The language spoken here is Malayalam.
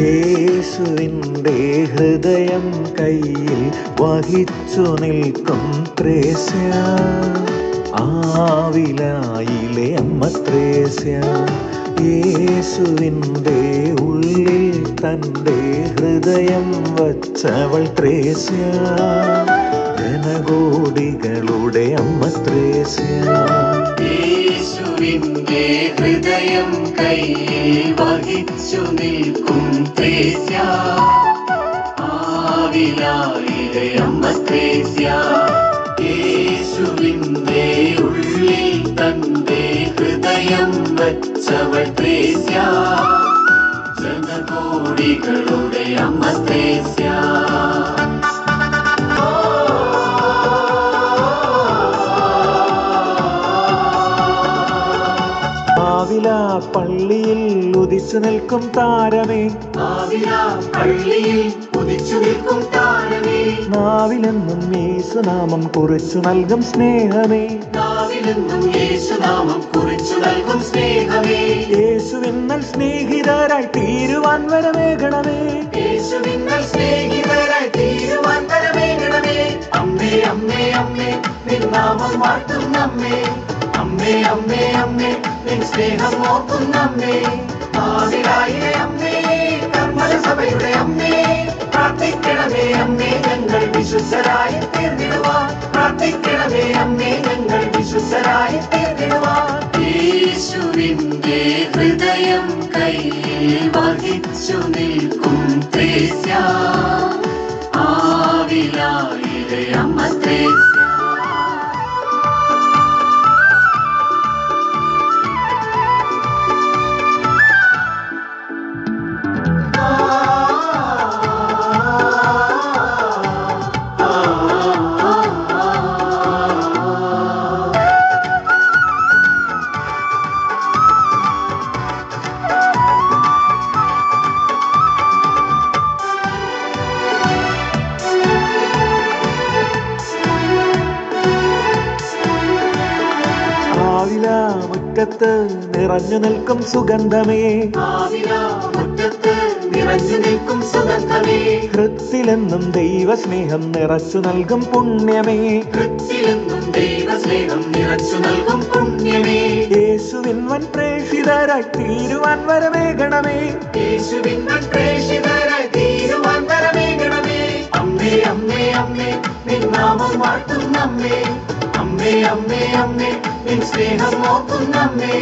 യേശുവിന്റെ ഹൃദയം കയ്യിൽ വഹിച്ചു നിൽക്കും ത്രേസ്യ. ആവിലായിലെ അമ്മ ത്രേസ്യ. യേശുവിന്റെ ഉള്ളിൽ തന്റെ ഹൃദയം വച്ചവൾ ത്രേസ്യ. ജനകോടികളുടെ അമ്മ ത്രേസ്യ. യേശുവിന്റെ ഹൃദയം കയ്യിൽ വഹിച്ചു നിൽക്കും ത്രേസ്യ. ആവിലായിരയമ്മ ത്രേസ്യ യേശുവിന്റെ ഉള്ളിൽ തന്റെ ഹൃദയം വച്ചവൾ ത്രേസ്യ. ജനകോടികളുടെ അമ്മ ത്രേസ്യ പള്ളിയിൽ ഉദിച്ചു നിൽക്കും താരമേ. നാവിലെന്നും യേസുനാമം കുറിച്ചു നൽകും സ്നേഹമേ. നാവിലെന്നും യേശുനാമം കുറിച്ചു നൽകും സ്നേഹമേ. യേശുവിന്നൽ സ്നേഹിതരായി തീരുവാൻ യേശുവിന്നൽ സ്നേഹിതരായി തീരുവാൻ അമ്മേ അമ്മേ അമ്മേ നിൻ നാമം വാഴ്ത്തും നമ്മേ. അമ്മേ അമ്മേ അമ്മേ നിൻ സ്നേഹം ഓർക്കും നമ്മേ അമ്മേ കർമ്മല സഭയുടെ അമ്മേ പ്രാർത്ഥിക്കണമേ അമ്മേ ഞങ്ങൾ വിശുദ്ധരായി തീർന്നിടുവാൻ പ്രാർത്ഥിക്കണമേ അമ്മേ ഞങ്ങൾ വിശുദ്ധരായി തീർന്നിടുവാൻ യേശുവിന്റെ ഹൃദയം കയ്യിൽ വഹിച്ചു നിൽക്കും ത്രേസ്യ. ആവിലായിലെ അമ്മ ത്രേസ്യ. മുറ്റത്ത് നിറഞ്ഞു നിൽക്കും സുഗന്ധമേ. ഹൃത്തിലെന്നും ദൈവസ്നേഹം നിറച്ചു നൽകും പുണ്യമേ. കൃത്തിലെന്നും ദൈവസ്നേഹം നിറച്ചു നൽകും പുണ്യമേ. യേശുവിൻ വൻ പ്രേഷിതരായി തീരുവാൻ വരവേഗണമേ യേശുവിൻ പ്രേഷിതരായി തീരുവാൻ വരവേഗണമേ അമ്മേ അമ്മേ അമ്മേ നിൻ നാമം വാഴ്ത്തും നമ്മേ. അമ്മേ അമ്മേ അമ്മേ നിൻ സ്നേഹം നോക്കുന്നമ്മേ നമ്മേ